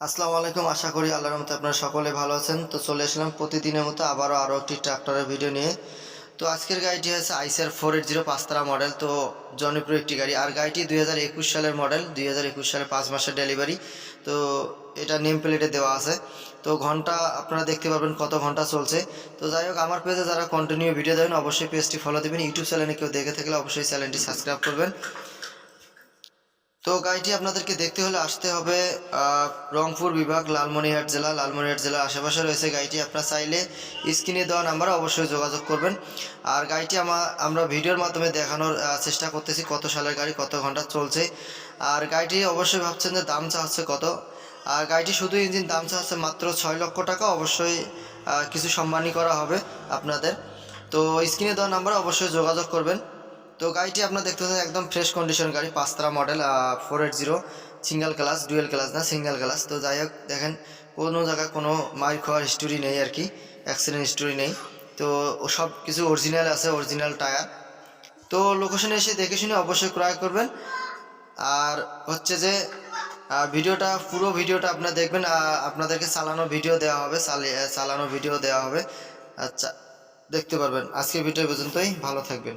আসসালামু আলাইকুম, আশা করি আল্লাহর রহমতে আপনারা সকলে ভালো আছেন। তো চলে আসলাম প্রতিদিনের মতো আবারও আরও একটি ট্রাক্টরের ভিডিও নিয়ে। তো আজকের গাড়িটি হচ্ছে আইসিআর ফোর এইট জিরো পাঁচতারা মডেল, তো জনপ্রিয় একটি গাড়ি। আর গাড়িটি দুই হাজার একুশ সালের মডেল, দুই হাজার একুশ সালে পাঁচ মাসের ডেলিভারি। তো এটা নেম প্লেটে দেওয়া আছে। তো ঘণ্টা আপনারা দেখতে পাবেন কত ঘণ্টা চলছে। তো যাই হোক, আমার পেজে যারা কন্টিনিউ ভিডিও দেবেন অবশ্যই পেজটি ফলো দেবেন। ইউটিউব চ্যানেলে কেউ দেখে থাকলে অবশ্যই চ্যানেলটি সাবস্ক্রাইব করবেন। তো গাড়িটি আপনাদেরকে দেখতে হলে আসতে হবে রংপুর বিভাগ, লালমনিরহাট জেলা। লালমনিরহাট জেলার আশেপাশে রয়েছে গাড়িটি, আপনারা চাইলে স্ক্রিনে দেওয়া নাম্বারে অবশ্যই যোগাযোগ করবেন। আর গাড়িটি আমা, আমরা ভিডিওর মাধ্যমে দেখানোর চেষ্টা করতেছি, কত সালের গাড়ি, কত ঘণ্টা চলছে। আর গাড়িটি অবশ্যই ভাবছেন যে দাম চা হচ্ছে কত। আর গাড়িটি শুধু ইঞ্জিন দাম চা হচ্ছে মাত্র ছয় লক্ষ টাকা, অবশ্যই কিছু সম্মানই করা হবে আপনাদের। তো স্ক্রিনে দেওয়া নাম্বারে অবশ্যই যোগাযোগ করবেন। তো গাড়িটি আপনার দেখতে পাচ্ছেন, একদম ফ্রেশ কন্ডিশন গাড়ি পাঁচতারা model four eight zero single class dual class না সিঙ্গেল ক্লাস তো যাই হোক, দেখেন, কোনো জায়গায় কোনো মার খাওয়ার হিস্টোরি নেই আর কি অ্যাক্সিডেন্ট হিস্টোরি নেই। তো সব কিছু অরিজিনাল আছে অরিজিনাল টায়ার তো লোকেশনে এসে দেখে শুনে অবশ্যই ক্রয় করবেন। আর হচ্ছে যে ভিডিওটা, পুরো ভিডিওটা আপনারা দেখবেন আপনাদেরকে চালানো ভিডিও দেওয়া হবে চালানো ভিডিও দেওয়া হবে। আচ্ছা দেখতে পারবেন। আজকে ভিডিও পর্যন্তই, ভালো থাকবেন।